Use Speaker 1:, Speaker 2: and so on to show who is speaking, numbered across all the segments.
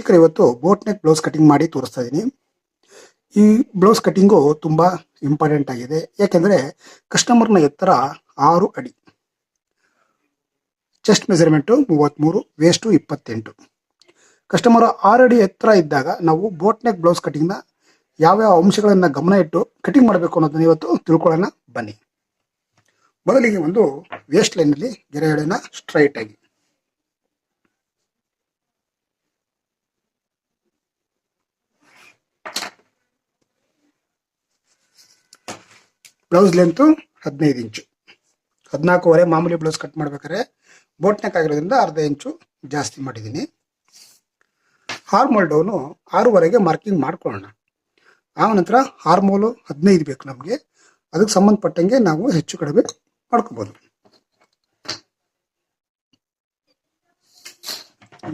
Speaker 1: ಈಗ ಇವತ್ತು boat neck blouse cutting ಮಾಡಿ ತೋರಿಸ್ತಾ ಇದ್ದೀನಿ ಈ ಬ್ಲೌಸ್ ಕಟಿಂಗು ತುಂಬ ಇಂಪಾರ್ಟೆಂಟ್ ಆಗಿದೆ. ಯಾಕೆಂದರೆ ಕಸ್ಟಮರ್ನ ಎತ್ತರ ಆರು ಅಡಿ. ಚೆಸ್ಟ್ ಮೆಜರ್ಮೆಂಟು ಮೂವತ್ತ್ಮೂರು ವೇಸ್ಟು ಇಪ್ಪತ್ತೆಂಟು. ಕಸ್ಟಮರ್ ಆರು ಅಡಿ ಎತ್ತರ ಇದ್ದಾಗ ನಾವು ಬೋಟ್ ನೆಕ್ ಬ್ಲೌಸ್ ಕಟಿಂಗ್ನ ಯಾವ್ಯಾವ ಅಂಶಗಳನ್ನು ಗಮನ ಇಟ್ಟು ಕಟಿಂಗ್ ಮಾಡಬೇಕು ಅನ್ನೋದನ್ನ ಇವತ್ತು ತಿಳ್ಕೊಳ್ಳೋಣ ಬನ್ನಿ. ಮೊದಲಿಗೆ ಒಂದು ವೇಸ್ಟ್ ಲೈನಲ್ಲಿ ಗೆರೆ ಎಳೆನ ಸ್ಟ್ರೈಟ್ ಆಗಿ. ಬ್ಲೌಸ್ ಲೆಂತು ಹದಿನೈದು ಇಂಚು. ಹದಿನಾಲ್ಕೂವರೆ ಮಾಮೂಲಿ ಬ್ಲೌಸ್ ಕಟ್ ಮಾಡ್ಬೇಕಾದ್ರೆ ಬೋಟ್ ನೆಕ್ ಆಗಿರೋದ್ರಿಂದ ಅರ್ಧ ಇಂಚು ಜಾಸ್ತಿ ಮಾಡಿದ್ದೀನಿ. ಹಾರ್ಮೋಲ್ ಡೌನು ಆರೂವರೆಗೆ ಮಾರ್ಕಿಂಗ್ ಮಾಡ್ಕೊಳ್ಳೋಣ. ಆ ನಂತರ ಹಾರ್ಮೋಲು ಹದಿನೈದು ಬೇಕು ನಮಗೆ. ಅದಕ್ಕೆ ಸಂಬಂಧಪಟ್ಟಂಗೆ ನಾವು ಹೆಚ್ಚು ಕಡಿಮೆ ಮಾಡ್ಕೋಬೋದು.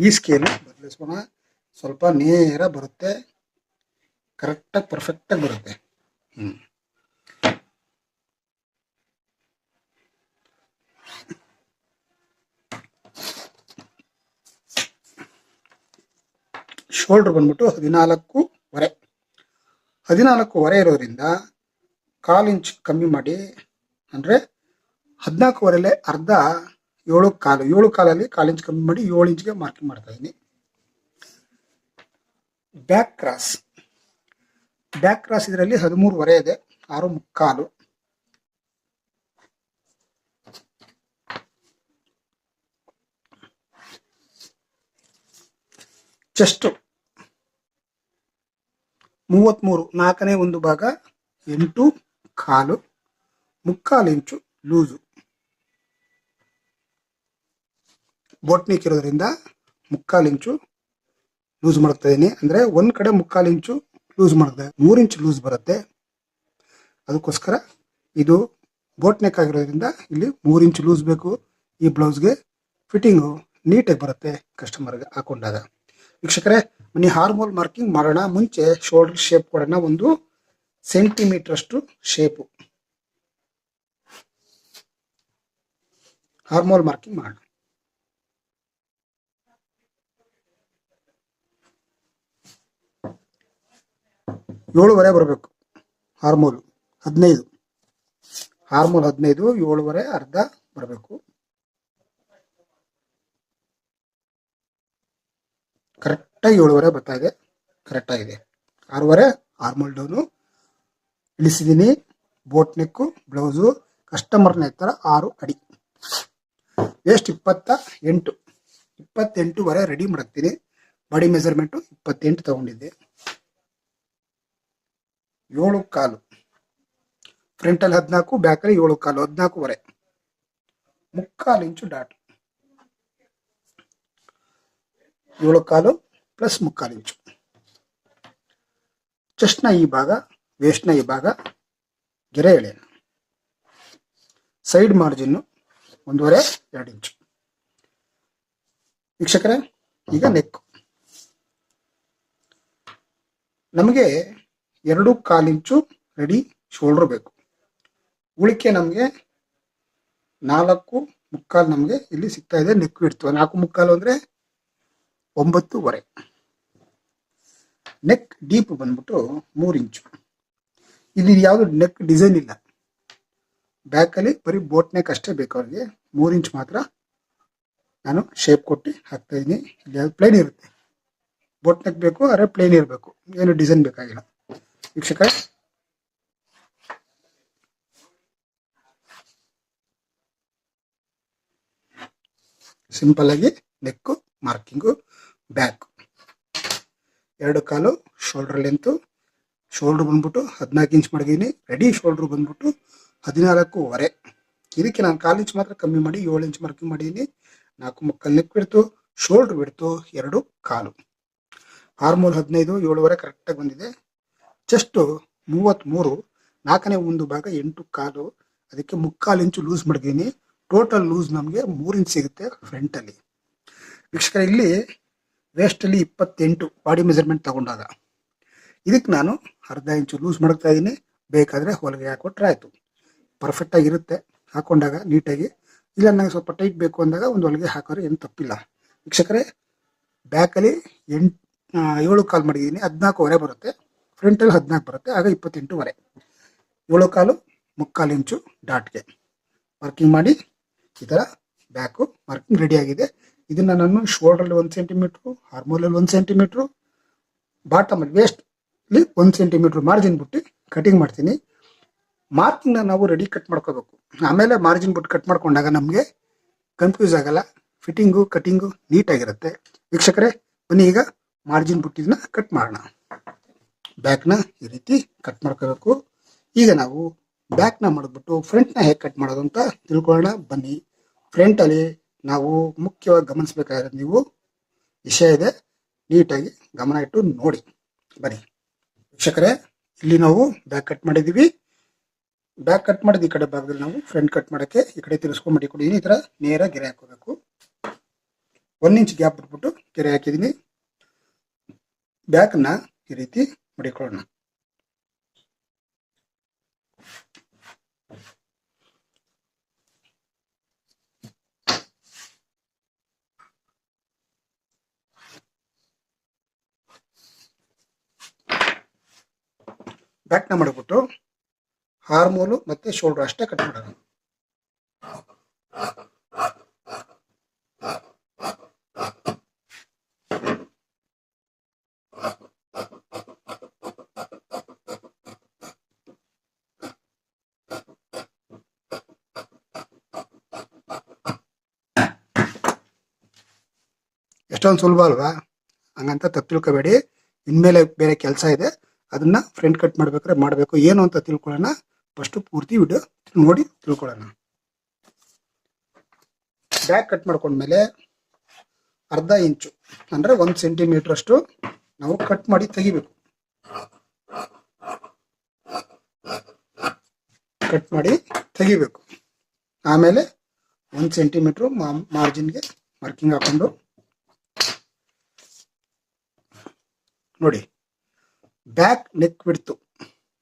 Speaker 1: ಈ ಸ್ಕೇಲು ಬದಲಿಸೋಣ. ಸ್ವಲ್ಪ ನೇರ ಬರುತ್ತೆ. ಕರೆಕ್ಟಾಗಿ ಪರ್ಫೆಕ್ಟಾಗಿ ಬರುತ್ತೆ. ಹ್ಞೂ ಶೋಲ್ಡ್ರ್ ಬಂದ್ಬಿಟ್ಟು ಹದಿನಾಲ್ಕೂವರೆ. ಹದಿನಾಲ್ಕೂವರೆ ಇರೋದ್ರಿಂದ ಕಾಲು ಇಂಚ್ ಕಮ್ಮಿ ಮಾಡಿ, ಅಂದರೆ ಹದಿನಾಲ್ಕೂವರೆಲೆ ಅರ್ಧ ಏಳು ಕಾಲು, ಏಳು ಕಾಲಲ್ಲಿ ಕಾಲು ಇಂಚ್ ಕಮ್ಮಿ ಮಾಡಿ ಏಳು ಇಂಚ್ಗೆ ಮಾರ್ಕಿಂಗ್ ಮಾಡ್ತಾ ಇದ್ದೀನಿ ಬ್ಯಾಕ್ ಕ್ರಾಸ್. ಬ್ಯಾಕ್ ಕ್ರಾಸ್ ಇದರಲ್ಲಿ ಹದಿಮೂರುವರೆ ಇದೆ, ಆರು ಮುಕ್ಕಾಲು. ಚೆಸ್ಟು. ಮೂವತ್ತ್ಮೂರು ನಾಲ್ಕನೇ ಒಂದು ಭಾಗ, ಎಂಟು, ಕಾಲು, ಮುಕ್ಕಾಲು ಇಂಚು, ಲೂಸು. ಬೋಟ್ನಿಕ್ ಇರೋದ್ರಿಂದ ಮುಕ್ಕಾಲು ಇಂಚು, ಲೂಸ್ ಮಾಡ್ತಾ ಇದ್ದೀನಿ. ಅಂದರೆ ಒಂದು ಕಡೆ ಮುಕ್ಕಾಲು ಇಂಚು, ಲೂಸ್ ಮಾಡಿದೆ ಮೂರು ಇಂಚು ಲೂಸ್ ಬರುತ್ತೆ. ಅದಕ್ಕೋಸ್ಕರ ಇದು ಬೋಟ್ ನೆಕ್ ಆಗಿರೋದ್ರಿಂದ ಇಲ್ಲಿ ಮೂರು ಇಂಚು ಲೂಸ್ ಬೇಕು. ಈ ಬ್ಲೌಸ್ಗೆ ಫಿಟ್ಟಿಂಗು ನೀಟಾಗಿ ಬರುತ್ತೆ ಕಸ್ಟಮರ್ಗೆ ಹಾಕೊಂಡಾಗ. ವೀಕ್ಷಕರೇ ಮನಿ ಹಾರ್ಮೋಲ್ ಮಾರ್ಕಿಂಗ್ ಮಾಡೋಣ. ಮುಂಚೆ ಶೋಲ್ಡರ್ ಶೇಪ್ ಕೊಡೋಣ. ಒಂದು ಸೆಂಟಿಮೀಟರ್ ಅಷ್ಟು ಶೇಪು ಹಾರ್ಮೋಲ್ ಮಾರ್ಕಿಂಗ್ ಮಾಡೋಣ. ಏಳುವರೆ ಬರಬೇಕು. ಹಾರ್ಮೋಲ್ ಹದಿನೈದು. ಹಾರ್ಮೋಲ್ ಹದಿನೈದು, ಏಳುವರೆ, ಅರ್ಧ ಬರಬೇಕು. ಕರೆಕ್ಟಾಗಿ ಏಳುವರೆ ಬರ್ತಾ ಇದೆ. ಕರೆಕ್ಟಾಗಿದೆ ಆರೂವರೆ ಆರ್ಮಲ್ ಡೌನು. ಇಳಿಸಿದ್ದೀನಿ. ಬೋಟ್ ನೆಕ್ಕು, ಬ್ಲೌಸು ಕಸ್ಟಮರ್ನ ಎತ್ತರ ಆರು ಅಡಿ. ವೇಸ್ಟ್ ಇಪ್ಪತ್ತ ಎಂಟು. ಇಪ್ಪತ್ತೆಂಟುವರೆ ರೆಡಿ ಮಾಡ್ತೀನಿ. ಬಾಡಿ ಮೆಜರ್ಮೆಂಟು ಇಪ್ಪತ್ತೆಂಟು ತಗೊಂಡಿದ್ದೆ. ಏಳು ಕಾಲು. ಫ್ರಂಟಲ್ಲಿ ಹದಿನಾಲ್ಕು ಬ್ಯಾಕಲ್ಲಿ ಏಳು ಕಾಲು, ಹದಿನಾಲ್ಕುವರೆ. ಮುಕ್ಕಾಲು ಇಂಚು ಡಾಟ್. ಏಳು ಕಾಲು ಪ್ಲಸ್ ಮುಕ್ಕಾಲು ಇಂಚು. ಚೆಸ್ಟ್ನ ಈ ಭಾಗ ವೇಸ್ಟ್ನ ಈ ಭಾಗ, ಗೆರೆ ಎಳೆಯನ್ನು ಸೈಡ್ ಮಾರ್ಜಿನ್ನು ಒಂದೂವರೆ, ಎರಡು ಇಂಚು. ವೀಕ್ಷಕರೇ, ಈಗ ನೆಕ್ ನಮಗೆ ಎರಡು ಕಾಲು ಇಂಚು ರೆಡಿ ಶೋಲ್ಡ್ರ್ ಬೇಕು. ಉಳಿಕೆ ನಮಗೆ ನಾಲ್ಕು ಮುಕ್ಕಾಲು ನಮಗೆ ಇಲ್ಲಿ ಸಿಗ್ತಾ ಇದೆ ನೆಕ್ ಇಡ್ತು ನಾಲ್ಕು ಮುಕ್ಕಾಲು ಅಂದರೆ ಒಂಬತ್ತುವರೆ ನೆಕ್ ಡೀಪ್ ಬಂದ್ಬಿಟ್ಟು ಮೂರು ಇಂಚು ಇಲ್ಲಿ ಯಾವುದು ನೆಕ್ ಡಿಸೈನ್ ಇಲ್ಲ ಬ್ಯಾಕಲ್ಲಿ ಬರೀ ಬೋಟ್ ನೆಕ್ ಅಷ್ಟೇ ಬೇಕು ಅವ್ರಿಗೆ ಮೂರು ಇಂಚ್ ಮಾತ್ರ ನಾನು ಶೇಪ್ ಕೊಟ್ಟು ಹಾಕ್ತಾ ಇದ್ದೀನಿ ಇಲ್ಲಿ ಯಾವುದು ಪ್ಲೇನ್ ಇರುತ್ತೆ ಬೋಟ್ ನೆಕ್ ಬೇಕು ಅರೆ ಪ್ಲೇನ್ ಇರಬೇಕು ಏನು ಡಿಸೈನ್ ಬೇಕಾಗಿಲ್ಲ ವೀಕ್ಷಕ ಸಿಂಪಲ್ ಆಗಿ ನೆಕ್ಕು ಮಾರ್ಕಿಂಗು ಬ್ಯಾಕ್ ಎರಡು ಕಾಲು ಶೋಲ್ಡರ್ ಲೆಂತು ಶೋಲ್ಡ್ರ್ ಬಂದ್ಬಿಟ್ಟು ಹದಿನಾಲ್ಕು ಇಂಚ್ ಮಾಡಿದ್ದೀನಿ ರೆಡಿ ಶೋಲ್ಡ್ರ್ ಬಂದ್ಬಿಟ್ಟು ಹದಿನಾಲ್ಕೂವರೆ. ಇದಕ್ಕೆ ನಾನು ಕಾಲು ಇಂಚ್ ಮಾತ್ರ ಕಮ್ಮಿ ಮಾಡಿ, ಏಳು ಇಂಚ್ ಮಾರ್ಕಿಂಗ್ ಮಾಡಿದ್ದೀನಿ ನಾಲ್ಕು ಮುಕ್ಕಲ್ ನೆಕ್ ಬಿಡ್ತು ಶೋಲ್ಡ್ರ್ ಬಿಡ್ತು ಎರಡು ಕಾಲು. ಆರ್ಮೂಲ್ ಹದಿನೈದು, ಏಳುವರೆ ಕರೆಕ್ಟಾಗಿ ಬಂದಿದೆ. ಜಸ್ಟು ಮೂವತ್ತ್ಮೂರು ನಾಲ್ಕನೇ ಒಂದು ಭಾಗ ಎಂಟು ಕಾಲು. ಅದಕ್ಕೆ ಮುಕ್ಕಾಲು ಇಂಚು ಲೂಸ್ ಮಾಡಿದ್ದೀನಿ ಟೋಟಲ್ ಲೂಸ್ ನಮಗೆ ಮೂರು ಇಂಚ್ ಸಿಗುತ್ತೆ ಫ್ರಂಟಲ್ಲಿ ವೀಕ್ಷಕರ, ಇಲ್ಲಿ ವೇಸ್ಟಲ್ಲಿ ಇಪ್ಪತ್ತೆಂಟು ಬಾಡಿ ಮೆಜರ್ಮೆಂಟ್ ತಗೊಂಡಾಗ. ಇದಕ್ಕೆ ನಾನು ಅರ್ಧ ಇಂಚು ಲೂಸ್ ಮಾಡ್ತಾ ಇದ್ದೀನಿ. ಬೇಕಾದರೆ ಹೊಲಿಗೆ ಹಾಕೊಟ್ರೆ ಆಯಿತು. ಪರ್ಫೆಕ್ಟಾಗಿರುತ್ತೆ ಹಾಕೊಂಡಾಗ ನೀಟಾಗಿ. ಇಲ್ಲ ನನಗೆ ಸ್ವಲ್ಪ ಟೈಟ್ ಬೇಕು ಅಂದಾಗ ಒಂದು ಹೊಲಿಗೆ ಹಾಕೋರು ಏನು ತಪ್ಪಿಲ್ಲ. ವೀಕ್ಷಕರೇ, ಬ್ಯಾಕಲ್ಲಿ ಎಂಟು ಏಳು ಕಾಲು ಮಾಡಿದ್ದೀನಿ ಹದಿನಾಲ್ಕುವರೆ ಬರುತ್ತೆ. ಫ್ರಂಟಲ್ಲಿ ಹದಿನಾಲ್ಕು ಬರುತ್ತೆ. ಆಗ ಇಪ್ಪತ್ತೆಂಟುವರೆ. ಏಳು ಕಾಲು, ಮುಕ್ಕಾಲು ಇಂಚು ಡಾಟ್ಗೆ. ವರ್ಕಿಂಗ್ ಮಾಡಿ, ಈ ಥರ ಬ್ಯಾಕು ವರ್ಕಿಂಗ್ ರೆಡಿಯಾಗಿದೆ ಇದನ್ನ ನಾನು ಶೋಲ್ಡ್ರಲ್ಲಿ ಒಂದು ಸೆಂಟಿಮೀಟ್ರು ಹಾರ್ಮೋಲಲ್ಲಿ ಒಂದು ಸೆಂಟಿಮೀಟ್ರು ಬಾಟಮಲ್ಲಿ ವೇಸ್ಟ್ಲಿ ಒಂದು ಸೆಂಟಿಮೀಟ್ರ್ ಮಾರ್ಜಿನ್ ಬಿಟ್ಟು ಕಟಿಂಗ್ ಮಾಡ್ತೀನಿ. ಮಾರ್ಕಿಂಗ್ನ ನಾವು ರೆಡಿ ಕಟ್ ಮಾಡ್ಕೋಬೇಕು. ಆಮೇಲೆ ಮಾರ್ಜಿನ್ ಬಿಟ್ಟು ಕಟ್ ಮಾಡ್ಕೊಂಡಾಗ ನಮಗೆ ಕನ್ಫ್ಯೂಸ್ ಆಗಲ್ಲ. ಫಿಟ್ಟಿಂಗು ಕಟಿಂಗು ನೀಟಾಗಿರುತ್ತೆ ವೀಕ್ಷಕರೇ, ಬನ್ನಿ ಈಗ ಮಾರ್ಜಿನ್ ಬಿಟ್ಟಿದ್ದನ್ನ ಕಟ್ ಮಾಡೋಣ. ಬ್ಯಾಕ್ನ ಈ ರೀತಿ ಕಟ್ ಮಾಡ್ಕೋಬೇಕು. ಈಗ ನಾವು ಬ್ಯಾಕ್ನ ಮಾಡಿಬಿಟ್ಟು ಫ್ರಂಟ್ನ ಹೇಗೆ ಕಟ್ ಮಾಡೋದು ಅಂತ ತಿಳ್ಕೊಳ್ಳೋಣ. ಬನ್ನಿ. ಫ್ರಂಟಲ್ಲಿ ನಾವು ಮುಖ್ಯವಾಗಿ ಗಮನಿಸಬೇಕಾದ್ರೆ ನೀವು ವಿಷಯ ಇದೆ. ನೀಟಾಗಿ ಗಮನ ಇಟ್ಟು ನೋಡಿ. ಬನ್ನಿ. ವೀಕ್ಷಕರೇ, ಇಲ್ಲಿ ನಾವು ಬ್ಯಾಕ್ ಕಟ್ ಮಾಡಿದ್ದೀವಿ. ಬ್ಯಾಕ್ ಕಟ್ ಮಾಡಿದ ಈ ಕಡೆ ಭಾಗದಲ್ಲಿ ನಾವು ಫ್ರಂಟ್ ಕಟ್ ಮಾಡೋಕ್ಕೆ ಈ ಕಡೆ ತಿರ್ಸ್ಕೊಂಡು ಕೊಡಿ ಈ ಥರ ನೇರ ಗೆರೆ ಹಾಕೋಬೇಕು. ಒನ್ ಇಂಚ್ ಗ್ಯಾಪ್ ಬಿಟ್ಬಿಟ್ಟು ಗೆರೆ ಹಾಕಿದ್ದೀನಿ. ಬ್ಯಾಕ್ನ ಈ ರೀತಿ ಮಡಿಕೊಳ್ಳೋಣ. ಬ್ಯಾಕ್ನ ಮಾಡಿಬಿಟ್ಟು ಹಾರ್ಮೋಲು ಮತ್ತೆ ಶೋಲ್ಡರ್ ಅಷ್ಟೇ ಕಟ್ ಮಾಡೋಣ ಎಷ್ಟೊಂದು ಸುಲಭ ಅಲ್ವಾ? ಹಂಗಂತ ತಪ್ಪು ತಿಳ್ಕೊಬೇಡಿ ಇನ್ಮೇಲೆ ಬೇರೆ ಕೆಲಸ ಇದೆ. ಅದನ್ನ ಫ್ರಂಟ್ ಕಟ್ ಮಾಡ್ಬೇಕಾದ್ರೆ ಮಾಡಬೇಕು. ಏನು ಅಂತ ತಿಳ್ಕೊಳ್ಳೋಣ. ಫಸ್ಟ್ ಪೂರ್ತಿ ವಿಡಿಯೋ ನೋಡಿ ತಿಳ್ಕೊಳ್ಳೋಣ. ಬ್ಯಾಕ್ ಕಟ್ ಮಾಡ್ಕೊಂಡ್ಮೇಲೆ ಅರ್ಧ ಇಂಚು ಅಂದ್ರೆ ಒಂದು ಸೆಂಟಿಮೀಟರ್ ಅಷ್ಟು ನಾವು ಕಟ್ ಮಾಡಿ ತೆಗಿಬೇಕು. ಕಟ್ ಮಾಡಿ ತೆಗಿಬೇಕು. ಆಮೇಲೆ ಒಂದು ಸೆಂಟಿಮೀಟ್ರು ಮಾರ್ಜಿನ್ಗೆ ಮಾರ್ಕಿಂಗ್ ಹಾಕೊಂಡು ನೋಡಿ. ಬ್ಯಾಕ್ ನೆಕ್ ಬಿಡ್ತು.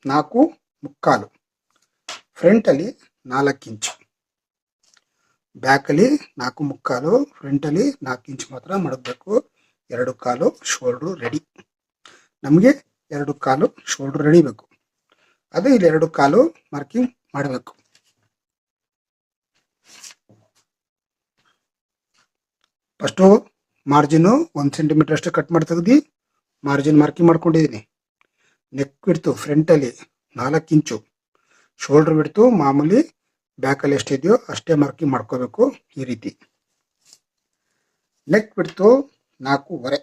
Speaker 1: ನಾಲ್ಕು ಮುಕ್ಕಾಲು. ಫ್ರಂಟಲ್ಲಿ ನಾಲ್ಕು ಇಂಚು. ಬ್ಯಾಕಲ್ಲಿ ನಾಲ್ಕು ಮುಕ್ಕಾಲು ಫ್ರಂಟಲ್ಲಿ ನಾಲ್ಕು ಇಂಚು ಮಾತ್ರ ಮಾಡಬೇಕು ಎರಡು ಕಾಲು ಶೋಲ್ಡ್ರು ರೆಡಿ ನಮಗೆ ಎರಡು ಕಾಲು ಶೋಲ್ಡ್ರ್ ರೆಡಿ ಬೇಕು. ಅದು ಇಲ್ಲಿ ಎರಡು ಕಾಲು ಮಾರ್ಕಿಂಗ್ ಮಾಡಬೇಕು. ಫಸ್ಟು ಮಾರ್ಜಿನ್ ಒಂದು ಸೆಂಟಿಮೀಟರ್ ಅಷ್ಟು ಕಟ್ ಮಾಡಿ ಮಾರ್ಜಿನ್ ಮಾರ್ಕಿಂಗ್ ಮಾಡ್ಕೊಂಡಿದ್ದೀನಿ ನೆಕ್ ಬಿಡ್ತು ಫ್ರಂಟಲ್ಲಿ ನಾಲ್ಕು ಇಂಚು ಶೋಲ್ಡರ್ ಬಿಡ್ತು ಮಾಮೂಲಿ ಬ್ಯಾಕಲ್ಲಿ ಎಷ್ಟಿದೆಯೋ ಅಷ್ಟೇ ಮಾರ್ಕಿಂಗ್ ಮಾಡ್ಕೋಬೇಕು ಈ ರೀತಿ. ನೆಕ್ ಬಿಡ್ತು ನಾಲ್ಕೂವರೆ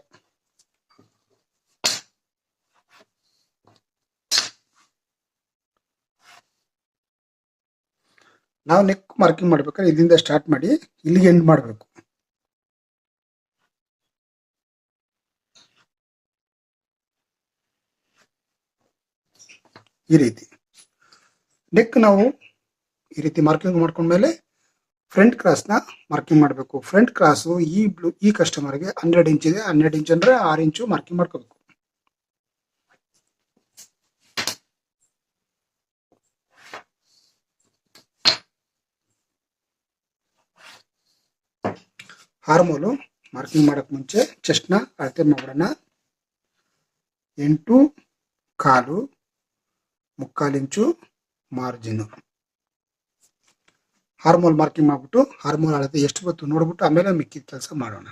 Speaker 1: ನಾವು ನೆಕ್ ಮಾರ್ಕಿಂಗ್ ಮಾಡ್ಬೇಕಾದ್ರೆ ಇಲ್ಲಿಂದ ಸ್ಟಾರ್ಟ್ ಮಾಡಿ ಇಲ್ಲಿಗೆ ಎಂಡ್ ಮಾಡಬೇಕು. ಈ ರೀತಿ. ನೆಕ್ ನಾವು ಈ ರೀತಿ ಮಾರ್ಕಿಂಗ್ ಮಾಡ್ಕೊಂಡ್ಮೇಲೆ ಫ್ರಂಟ್ ಕ್ರಾಸ್ನ ಮಾರ್ಕಿಂಗ್ ಮಾಡಬೇಕು. ಫ್ರಂಟ್ ಕ್ರಾಸು ಈ ಬ್ಲೂ ಈ ಕಸ್ಟಮರ್ಗೆ ಹನ್ನೆರಡು ಇಂಚ್ ಇದೆ. ಹನ್ನೆರಡು ಇಂಚ್ ಅಂದ್ರೆ ಆರು ಇಂಚು ಮಾರ್ಕಿಂಗ್ ಮಾಡ್ಕೋಬೇಕು. ಹಾರ್ಮೋಲು ಮಾರ್ಕಿಂಗ್ ಮಾಡೋಕ್ಕೆ ಮುಂಚೆ ಚೆಸ್ಟ್ನ ಅಳತೆ ಮಾಡೋಣ. ಎಂಟು ಕಾಲು ಮುಕ್ಕಾಲು ಇಂಚು ಮಾರ್ಜಿನ್. ಹಾರ್ಮೋಲ್ ಮಾರ್ಕಿಂಗ್ ಮಾಡ್ಬಿಟ್ಟು ಹಾರ್ಮೋಲ್ ಅಳತೆ ಎಷ್ಟು ಬತ್ತು ನೋಡ್ಬಿಟ್ಟು ಆಮೇಲೆ ಮಿಕ್ಕಿದ ಕೆಲಸ ಮಾಡೋಣ.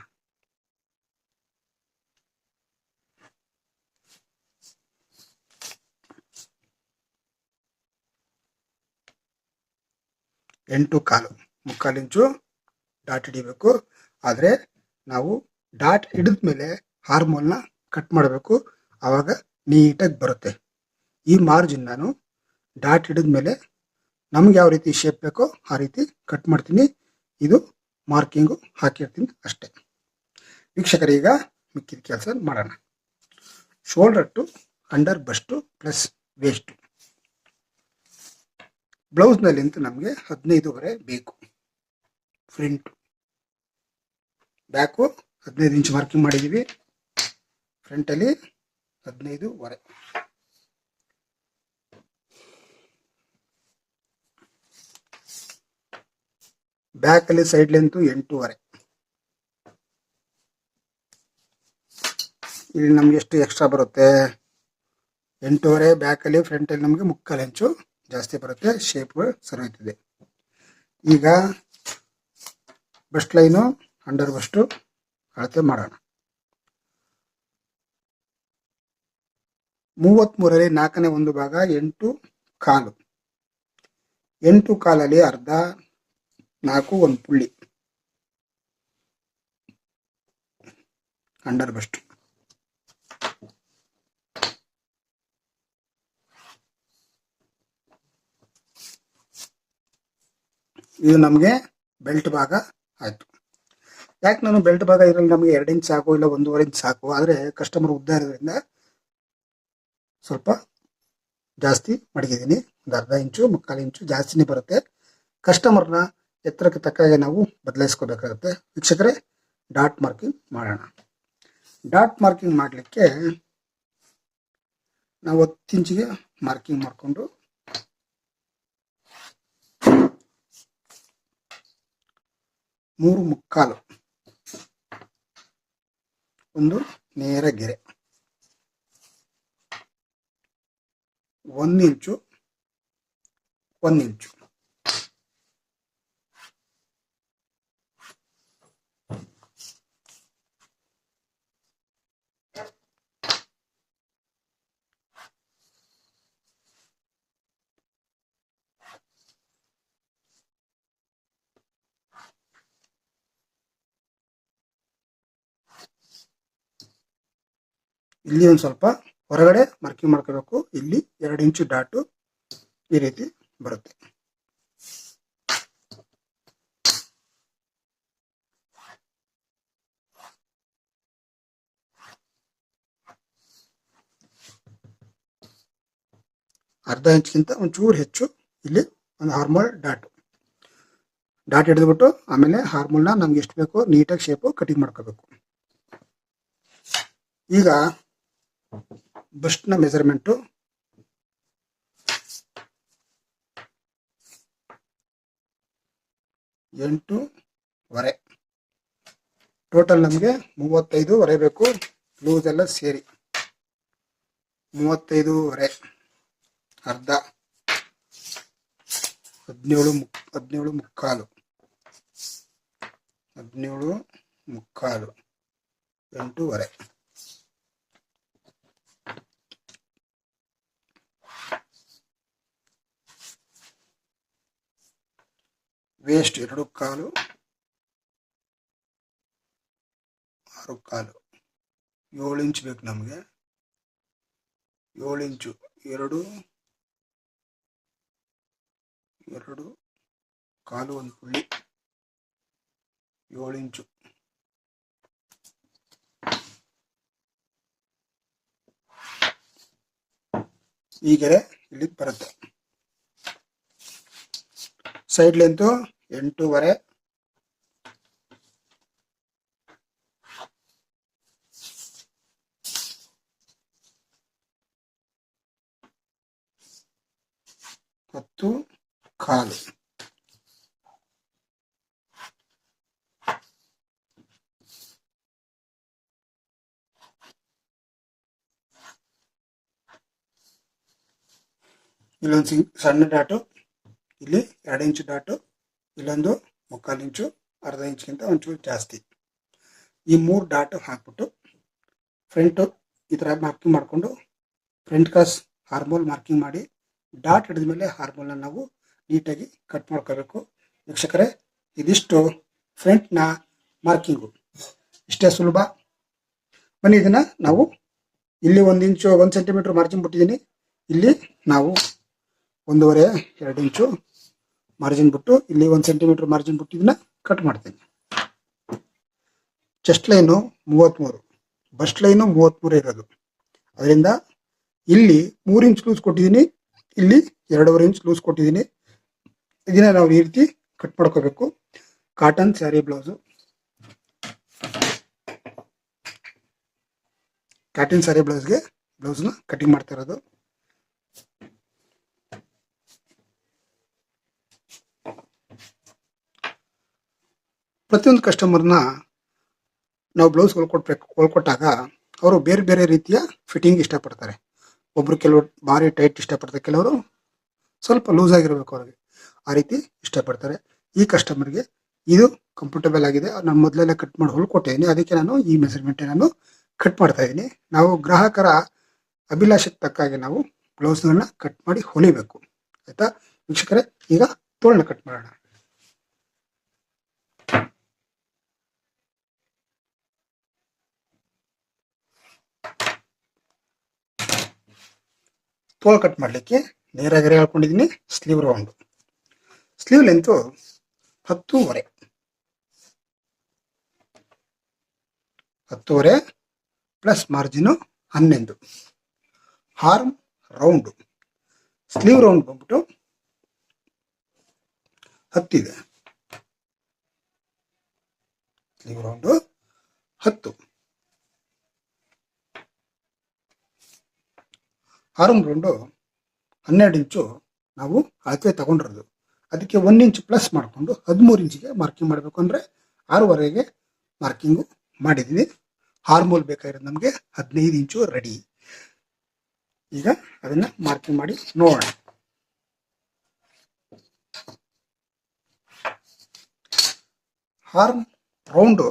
Speaker 1: ಎಂಟು ಕಾಲು. ಮುಕ್ಕಾಲು ಇಂಚು ಡಾಟ್ ಹಿಡಿಬೇಕು. ಆದರೆ ನಾವು ಡಾಟ್ ಹಿಡಿದ ಮೇಲೆ ಹಾರ್ಮೋಲ್ನ ಕಟ್ ಮಾಡಬೇಕು. ಆವಾಗ ನೀಟಾಗಿ ಬರುತ್ತೆ. ಈ ಮಾರ್ಜಿನ್ ನಾನು ಡಾಟ್ ಹಿಡಿದ ಮೇಲೆ ನಮ್ಗೆ ಯಾವ ರೀತಿ ಶೇಪ್ ಬೇಕೋ ಆ ರೀತಿ ಕಟ್ ಮಾಡ್ತೀನಿ. ಇದು ಮಾರ್ಕಿಂಗು ಹಾಕಿರ್ತೀನಿ ಅಷ್ಟೇ. ವೀಕ್ಷಕರೀಗ ಮಿಕ್ಕಿದ ಕೆಲಸ ಮಾಡೋಣ. Shoulder to under bust plus waist ಬ್ಲೌಸ್ನಲ್ಲಿ ಅಂತ ನಮಗೆ ಹದಿನೈದುವರೆ ಬೇಕು. ಫ್ರಂಟು ಬ್ಯಾಕು ಹದಿನೈದು ಇಂಚ್ ಮಾರ್ಕಿಂಗ್ ಮಾಡಿದ್ದೀವಿ ಫ್ರಂಟಲ್ಲಿ ಹದಿನೈದುವರೆ ಬ್ಯಾಕಲ್ಲಿ ಸೈಡ್ ಲೆಂತು ಎಂಟೂವರೆ. ಇಲ್ಲಿ ನಮ್ಗೆ ಎಷ್ಟು ಎಕ್ಸ್ಟ್ರಾ ಬರುತ್ತೆ? ಎಂಟೂವರೆ, ಬ್ಯಾಕಲ್ಲಿ ಫ್ರಂಟಲ್ಲಿ ನಮಗೆ ಮುಕ್ಕಾಲು ಇಂಚು ಜಾಸ್ತಿ ಬರುತ್ತೆ ಶೇಪ್ ಸರಿ ಹೋಯ್ತದೆ ಈಗ ಬಸ್ಟ್ ಲೈನು ಅಂಡರ್ ಬಸ್ಟು ಅಳತೆ ಮಾಡೋಣ. ಮೂವತ್ತ್ಮೂರರಲ್ಲಿ ನಾಲ್ಕನೇ ಒಂದು ಭಾಗ ಎಂಟು ಕಾಲು. ಎಂಟು ಕಾಲಲ್ಲಿ ಅರ್ಧ ನಾಲ್ಕು, ಒಂದು ಪುಳ್ಳಿ. ಅಂಡರ್ ಬಸ್ಟ್ ಇದು ನಮಗೆ ಬೆಲ್ಟ್ ಭಾಗ ಆಯ್ತು. ಯಾಕೆ ನಾನು ಬೆಲ್ಟ್ ಭಾಗ ಇರಲಿ ನಮಗೆ ಎರಡು ಇಂಚ್ ಸಾಕು ಇಲ್ಲ ಒಂದೂವರೆ ಇಂಚ್ ಸಾಕು? ಆದರೆ ಕಸ್ಟಮರ್ ಉದ್ದ ಇರೋದ್ರಿಂದ ಸ್ವಲ್ಪ ಜಾಸ್ತಿ ಮಡಗಿದ್ದೀನಿ. ಒಂದು ಅರ್ಧ ಇಂಚು ಮುಕ್ಕಾಲು ಇಂಚು ಜಾಸ್ತಿನೇ ಬರುತ್ತೆ. ಕಸ್ಟಮರ್ನ ಎತ್ತರಕ್ಕೆ ತಕ್ಕ ಹಾಗೆ ನಾವು ಬದಲಾಯಿಸ್ಕೋಬೇಕಾಗುತ್ತೆ. ವೀಕ್ಷಕರೇ, ಡಾಟ್ ಮಾರ್ಕಿಂಗ್ ಮಾಡೋಣ. ಡಾಟ್ ಮಾರ್ಕಿಂಗ್ ಮಾಡಲಿಕ್ಕೆ ನಾವು ಹತ್ತು ಇಂಚಿಗೆ ಮಾರ್ಕಿಂಗ್ ಮಾಡಿಕೊಂಡು ಮೂರು ಮುಕ್ಕಾಲು ಒಂದು ನೇರ ಗೆರೆ. ಒಂದು ಇಂಚು ಒಂದು ಇಂಚು. ಇಲ್ಲಿ ಒಂದು ಸ್ವಲ್ಪ ಹೊರಗಡೆ ಮಾರ್ಕಿಂಗ್ ಮಾಡ್ಕೋಬೇಕು. ಇಲ್ಲಿ ಎರಡು ಇಂಚು ಡಾಟು ಈ ರೀತಿ ಬರುತ್ತೆ. ಅರ್ಧ ಇಂಚ್ಗಿಂತ ಒಂಚೂರು ಹೆಚ್ಚು. ಇಲ್ಲಿ ಒಂದು ಹಾರ್ಮೋಲ್ ಡಾಟ್ ಡಾಟ್ ಹಿಡಿದ್ಬಿಟ್ಟು ಆಮೇಲೆ ಹಾರ್ಮೋಲ್ನ ನಮ್ಗೆ ಎಷ್ಟು ಬೇಕೋ ನೀಟಾಗಿ ಶೇಪು ಕಟಿಂಗ್ ಮಾಡ್ಕೋಬೇಕು. ಈಗ ಬಸ್ಟ್ನ ಮೆಜರ್ಮೆಂಟು ಎಂಟೂವರೆ. ಟೋಟಲ್ ನಮಗೆ ಮೂವತ್ತೈದುವರೆ ಬೇಕು. ಲೂಸ್ ಎಲ್ಲ ಸೇರಿ ಮೂವತ್ತೈದೂವರೆ ಅರ್ಧ. ಹದಿನೇಳು ಮುಕ್ ಹದಿನೇಳು ಮುಕ್ಕಾಲು. ಹದಿನೇಳು ಮುಕ್ಕಾಲು. ಎಂಟೂವರೆ. ವೇಸ್ಟ್ ಎರಡು ಕಾಲು ಆರು ಕಾಲು ಏಳು ಇಂಚ್ ಬೇಕು ನಮಗೆ. ಏಳು ಇಂಚು, ಎರಡು ಎರಡು ಕಾಲು ಒಂದು ಪುಳ್ಳಿ ಏಳು ಇಂಚು. ಈ ಇಲ್ಲಿ ಬರುತ್ತೆ. ಸೈಡ್ ಲೆಂತು ಎಂಟೂವರೆ ಹತ್ತು ಕಾಲು. ಇಲ್ಲೊಂದು ಸಿ ಸಣ್ಣ ಡಾಟು ಇಲ್ಲಿ ಎರಡು ಇಂಚು ಡಾಟು. ಇಲ್ಲೊಂದು ಮುಕ್ಕಾಲು ಇಂಚು, ಅರ್ಧ ಇಂಚ್ಗಿಂತ ಒಂಚೂರು ಜಾಸ್ತಿ. ಈ ಮೂರು ಡಾಟು ಹಾಕ್ಬಿಟ್ಟು ಫ್ರಂಟು ಈ ಥರ ಮಾರ್ಕಿಂಗ್ ಮಾಡಿಕೊಂಡು ಫ್ರಂಟ್ ಕಾಸ್ ಹಾರ್ಮೋಲ್ ಮಾರ್ಕಿಂಗ್ ಮಾಡಿ ಡಾಟ್ ಹಿಡಿದ ಮೇಲೆ ಹಾರ್ಮೋಲ್ನ ನಾವು ನೀಟಾಗಿ ಕಟ್ ಮಾಡ್ಕೋಬೇಕು. ವೀಕ್ಷಕರೇ, ಇದಿಷ್ಟು ಫ್ರಂಟ್ನ ಮಾರ್ಕಿಂಗು. ಇಷ್ಟೇ ಸುಲಭ. ಬನ್ನಿ, ಇದನ್ನು ನಾವು ಇಲ್ಲಿ ಒಂದು ಇಂಚು, ಒಂದು ಸೆಂಟಿಮೀಟ್ರ್ ಮಾರ್ಜಿನ್ ಬಿಟ್ಟಿದ್ದೀನಿ. ಇಲ್ಲಿ ನಾವು ಒಂದೂವರೆ, ಎರಡು ಇಂಚು ಮಾರ್ಜಿನ್ ಬಿಟ್ಟು ಇಲ್ಲಿ ಒಂದು ಸೆಂಟಿಮೀಟರ್ ಮಾರ್ಜಿನ್ ಬಿಟ್ಟು ಇದನ್ನ ಕಟ್ ಮಾಡ್ತೇನೆ. ಚೆಸ್ಟ್ ಲೈನು ಮೂವತ್ತ್ಮೂರು ಬಸ್ಟ್ ಲೈನು ಮೂವತ್ತ್ಮೂರು ಇರೋದು. ಅದರಿಂದ ಇಲ್ಲಿ ಮೂರು ಇಂಚ್ ಲೂಸ್ ಕೊಟ್ಟಿದ್ದೀನಿ, ಇಲ್ಲಿ ಎರಡೂವರೆ ಇಂಚ್ ಲೂಸ್ ಕೊಟ್ಟಿದ್ದೀನಿ. ಇದನ್ನ ನಾವು ಈ ರೀತಿ ಕಟ್ ಮಾಡ್ಕೋಬೇಕು. Cotton sari blouse cotton sari ಬ್ಲೌಸ್ಗೆ ಬ್ಲೌಸ್ನ ಕಟಿಂಗ್ ಮಾಡ್ತಾ ಇರೋದು. ಪ್ರತಿಯೊಂದು ಕಸ್ಟಮರ್ನ ನಾವು ಬ್ಲೌಸ್ ಹೊಲ್ಕೊಟ್ಬೇಕು ಹೊಲ್ಕೊಟ್ಟಾಗ ಅವರು ಬೇರೆ ಬೇರೆ ರೀತಿಯ ಫಿಟ್ಟಿಂಗ್ ಇಷ್ಟಪಡ್ತಾರೆ. ಒಬ್ಬರು ಕೆಲವರು ಭಾರಿ ಟೈಟ್ ಇಷ್ಟಪಡ್ತಾರೆ, ಕೆಲವರು ಸ್ವಲ್ಪ ಲೂಸ್ ಆಗಿರಬೇಕು ಅವ್ರಿಗೆ. ಆ ರೀತಿ ಇಷ್ಟಪಡ್ತಾರೆ. ಈ ಕಸ್ಟಮರ್ಗೆ ಇದು ಕಂಫರ್ಟಬಲ್ ಆಗಿದೆ. ನಾನು ಮೊದಲೆಲ್ಲ ಕಟ್ ಮಾಡಿ ಹೊಲ್ಕೊಟ್ಟಿದ್ದೀನಿ ಅದಕ್ಕೆ ನಾನು ಈ ಮೆಸರ್ಮೆಂಟ್ ನಾನು ಕಟ್ ಮಾಡ್ತಾ ಇದ್ದೀನಿ. ನಾವು ಗ್ರಾಹಕರ ಅಭಿಲಾಷಕ್ಕೆ ತಕ್ಕಾಗೆ ನಾವು ಬ್ಲೌಸ್ಗಳನ್ನ ಕಟ್ ಮಾಡಿ ಹೊಲಿಬೇಕು. ಆಯಿತಾ? ವೀಕ್ಷಕರೇ, ಈಗ ತೋಳನ್ನ ಕಟ್ ಮಾಡೋಣ. ತೋಳು ಕಟ್ ಮಾಡಲಿಕ್ಕೆ ನೇರಾಗಿ ಹೇಳ್ಕೊಂಡಿದ್ದೀನಿ ಸ್ಲೀವ್ ರೌಂಡ್ ಸ್ಲೀವ್ ಲೆಂತು ಹತ್ತೂವರೆ. ಹತ್ತೂವರೆ ಪ್ಲಸ್ ಮಾರ್ಜಿನು ಹನ್ನೊಂದು ಹಾರ್ಮ್ ರೌಂಡು. ಸ್ಲೀವ್ ರೌಂಡ್ ಬಂದ್ಬಿಟ್ಟು ಹತ್ತಿದೆ. ಸ್ಲೀವ್ ರೌಂಡು ಹತ್ತು. ಆರಂ ರೌಂಡು ಹನ್ನೆರಡು ಇಂಚು ನಾವು ಅಳತೆ ತಗೊಂಡಿರೋದು. ಅದಕ್ಕೆ ಒಂದು ಇಂಚು ಪ್ಲಸ್ ಮಾಡಿಕೊಂಡು ಹದಿಮೂರು ಇಂಚಿಗೆ ಮಾರ್ಕಿಂಗ್ ಮಾಡಬೇಕು ಅಂದರೆ ಆರೂವರೆಗೆ ಮಾರ್ಕಿಂಗು ಮಾಡಿದ್ದೀವಿ ಹಾರ್ಮೋಲ್ ಬೇಕಾಗಿರೋದು ನಮಗೆ ಹದಿನೈದು ಇಂಚು ರೆಡಿ ಈಗ ಅದನ್ನು ಮಾರ್ಕಿಂಗ್ ಮಾಡಿ ನೋಡೋಣ. ಹಾರ್ಮ್ ರೌಂಡು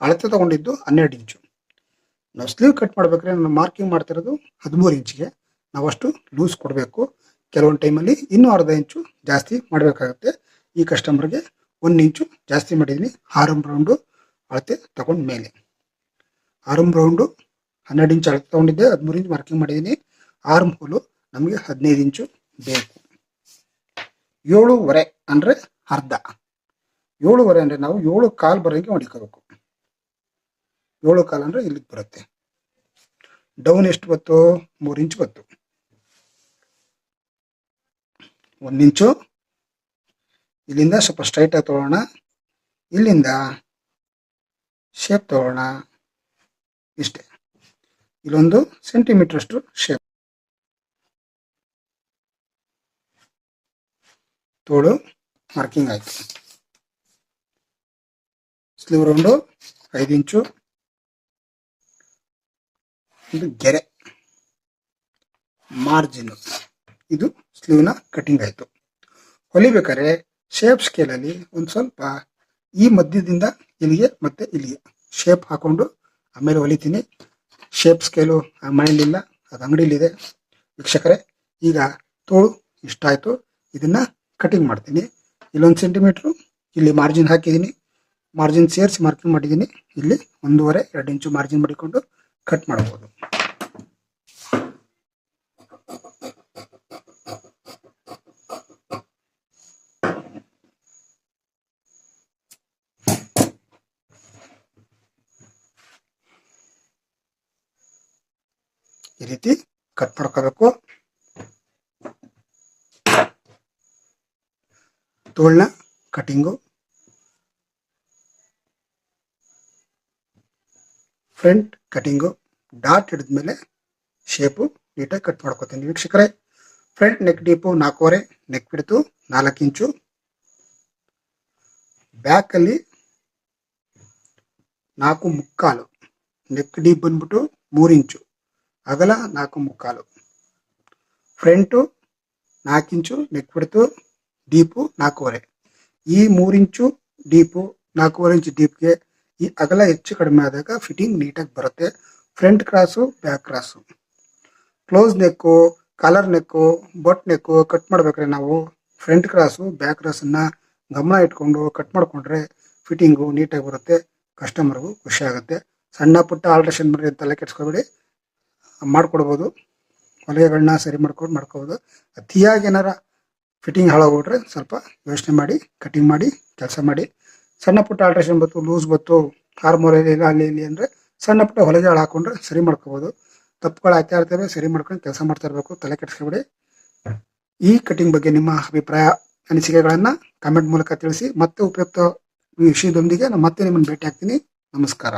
Speaker 1: ಅಳತೆ ತಗೊಂಡಿದ್ದು ಹನ್ನೆರಡು ಇಂಚು. ನಾವು ಸ್ಲೀವ್ ಕಟ್ ಮಾಡ್ಬೇಕ್ರೆ ನಾನು ಮಾರ್ಕಿಂಗ್ ಮಾಡ್ತಿರೋದು ಹದಿಮೂರು ಇಂಚಿಗೆ. ನಾವು ಅಷ್ಟು ಲೂಸ್ ಕೊಡಬೇಕು. ಕೆಲವೊಂದು ಟೈಮಲ್ಲಿ ಇನ್ನೂ ಅರ್ಧ ಇಂಚು ಜಾಸ್ತಿ ಮಾಡಬೇಕಾಗುತ್ತೆ. ಈ ಕಸ್ಟಮರ್ಗೆ ಒಂದು ಇಂಚು ಜಾಸ್ತಿ ಮಾಡಿದ್ದೀನಿ ಆರಂಭ ರೌಂಡು ಅಳತೆ ತಗೊಂಡ ಮೇಲೆ. ಆರಂಭ ರೌಂಡು ಹನ್ನೆರಡು ಇಂಚು ಅಳತೆ ತೊಗೊಂಡಿದ್ದೆ. ಹದಿಮೂರು ಇಂಚು ಮಾರ್ಕಿಂಗ್ ಮಾಡಿದ್ದೀನಿ ಆರ್ಮ್ ಹೋಲು ನಮಗೆ ಹದಿನೈದು ಇಂಚು ಬೇಕು. ಏಳುವರೆ ಅಂದರೆ ಅರ್ಧ. ಏಳುವರೆ ಅಂದರೆ ನಾವು ಏಳು ಕಾಲು ಬರೋಂಗೆ ಹೊಡಿಕೋಬೇಕು ಏಳು ಕಾಲು ಅಂದರೆ ಇಲ್ಲಿಗೆ ಬರುತ್ತೆ. ಡೌನ್ ಎಷ್ಟು ಬತ್ತು? ಮೂರು ಇಂಚು ಬತ್ತು. ಒಂದು ಇಂಚು. ಇಲ್ಲಿಂದ ಸ್ವಲ್ಪ ಸ್ಟ್ರೈಟ್ ಆಗಿ ತಗೊಳ್ಳೋಣ. ಇಲ್ಲಿಂದ ಶೇಪ್ ತಗೊಳ್ಳೋಣ. ಇಷ್ಟೇ. ಇಲ್ಲೊಂದು ಸೆಂಟಿಮೀಟರ್ ಅಷ್ಟು ಶೇಪ್ ತೋಳು ಮಾರ್ಕಿಂಗ್ ಆಯ್ತು. ಸ್ಲೀವ್ ರೌಂಡು ಐದು ಇಂಚು. ಇದು ಗೆರೆ. ಮಾರ್ಜಿನ್ ಇದು ಸ್ಲೀವ್ನ ಕಟಿಂಗ್ ಆಯಿತು. ಹೊಲಿಬೇಕಾದ್ರೆ ಶೇಪ್ ಸ್ಕೇಲಲ್ಲಿ ಒಂದು ಸ್ವಲ್ಪ ಈ ಮಧ್ಯದಿಂದ ಇಲ್ಲಿಗೆ ಮತ್ತೆ ಇಲ್ಲಿಗೆ. ಶೇಪ್ ಹಾಕೊಂಡು ಆಮೇಲೆ ಹೊಲಿತೀನಿ. ಶೇಪ್ ಸ್ಕೇಲು ಮನೆಯಲ್ಲಿಲ್ಲ ಅದು ಅಂಗಡಿಲಿದೆ ವೀಕ್ಷಕರೇ, ಈಗ ತೋಳು ಇಷ್ಟ ಆಯಿತು. ಇದನ್ನ ಕಟಿಂಗ್ ಮಾಡ್ತೀನಿ. ಇಲ್ಲೊಂದು ಸೆಂಟಿಮೀಟ್ರು ಇಲ್ಲಿ ಮಾರ್ಜಿನ್ ಹಾಕಿದ್ದೀನಿ. ಮಾರ್ಜಿನ್ ಸೇರಿಸಿ ಮಾರ್ಕಿಂಗ್ ಮಾಡಿದ್ದೀನಿ. ಇಲ್ಲಿ ಒಂದೂವರೆ, ಎರಡು ಇಂಚು ಮಾರ್ಜಿನ್ ಮಾಡಿಕೊಂಡು ಕಟ್ ಮಾಡ್ಬೋದು. ಈ ರೀತಿ ಕಟ್ ಮಾಡ್ಕೋಬೇಕು ತೋಳ್ನ ಕಟಿಂಗು ಫ್ರಂಟ್ ಕಟಿಂಗು ಡಾಟ್ ಹಿಡಿದ್ಮೇಲೆ ಶೇಪು ನೀಟಾಗಿ ಕಟ್ ಮಾಡ್ಕೋತೀನಿ ವೀಕ್ಷಕರೇ ಫ್ರಂಟ್ ನೆಕ್ ಡೀಪು ನಾಲ್ಕೂವರೆ ನೆಕ್ ಬಿಡ್ತು ನಾಲ್ಕು ಇಂಚು ಬ್ಯಾಕಲ್ಲಿ ನಾಲ್ಕು ಮುಕ್ಕಾಲು ನೆಕ್ ಡೀಪ್ ಬಂದ್ಬಿಟ್ಟು ಮೂರು ಇಂಚು ಅಗಲ ನಾಲ್ಕು ಮುಕ್ಕಾಲು ಫ್ರಂಟು ನಾಲ್ಕು ಇಂಚು ನೆಕ್ ಬಿಡ್ತು ಡೀಪು ನಾಲ್ಕೂವರೆ ಈ ಮೂರು ಇಂಚು ಡೀಪು ನಾಲ್ಕೂವರೆ ಇಂಚು ಡೀಪ್ಗೆ ಈ ಅಗಲ ಹೆಚ್ಚು ಕಡಿಮೆ ಆದಾಗ ಫಿಟ್ಟಿಂಗ್ ನೀಟಾಗಿ ಬರುತ್ತೆ front cross back cross close neck collar neck boat neck cut ಮಾಡ್ಬೇಕಾದ್ರೆ ನಾವು ಫ್ರಂಟ್ ಕ್ರಾಸು ಬ್ಯಾಕ್ ಕ್ರಾಸನ್ನ ಗಮನ ಇಟ್ಕೊಂಡು ಕಟ್ ಮಾಡ್ಕೊಂಡ್ರೆ ಫಿಟ್ಟಿಂಗು ನೀಟಾಗಿ ಬರುತ್ತೆ ಕಸ್ಟಮರ್ಗೂ ಖುಷಿ ಆಗುತ್ತೆ ಸಣ್ಣ ಪುಟ್ಟ ಆಲ್ಟ್ರೇಷನ್ ಮಾಡಿ ತಲೆ ಕೆಡ್ಸ್ಕೊಬೇಡಿ ಮಾಡ್ಕೊಡ್ಬೋದು. ಹೊಲಿಗೆಗಳನ್ನ ಸರಿ ಮಾಡ್ಕೊಂಡು ಮಾಡ್ಕೋಬೋದು. ಅತಿಯಾಗಿ ಏನಾರ ಫಿಟ್ಟಿಂಗ್ ಹಾಳಾಗ್ಬಿಟ್ರೆ ಸ್ವಲ್ಪ ಯೋಚನೆ ಮಾಡಿ ಕಟಿಂಗ್ ಮಾಡಿ, ಕೆಲಸ ಮಾಡಿ. ಸಣ್ಣ ಪುಟ್ಟ ಆಲ್ಟ್ರೇಷನ್ ಬತ್ತು ಲೂಸ್ ಬತ್ತು ಹಾರ್ಮೋಲ್ ಇಲ್ಲ ಅಲ್ಲಿ, ಇಲ್ಲಿ ಅಂದರೆ ಸಣ್ಣ ಪುಟ್ಟ ಹೊಲಿಗೆಗಳು ಹಾಕೊಂಡ್ರೆ ಸರಿ ಮಾಡ್ಕೋಬೋದು. ತಪ್ಪುಗಳು ಆಗ್ತಾ ಇರ್ತವೆ, ಸರಿ ಮಾಡ್ಕೊಂಡು ಕೆಲಸ ಮಾಡ್ತಾ ಇರಬೇಕು, ತಲೆ ಕೆಡಿಸ್ಕೊಬೇಡಿ. ಈ ಕಟಿಂಗ್ ಬಗ್ಗೆ ನಿಮ್ಮ ಅಭಿಪ್ರಾಯ, ಅನಿಸಿಕೆಗಳನ್ನು ಕಮೆಂಟ್ ಮೂಲಕ ತಿಳಿಸಿ, ಮತ್ತೆ ಉಪಯುಕ್ತ ವಿಷಯದೊಂದಿಗೆ ನಾನು ಮತ್ತೆ ನಿಮ್ಮನ್ನು ಭೇಟಿ ಆಗ್ತೀನಿ. ನಮಸ್ಕಾರ.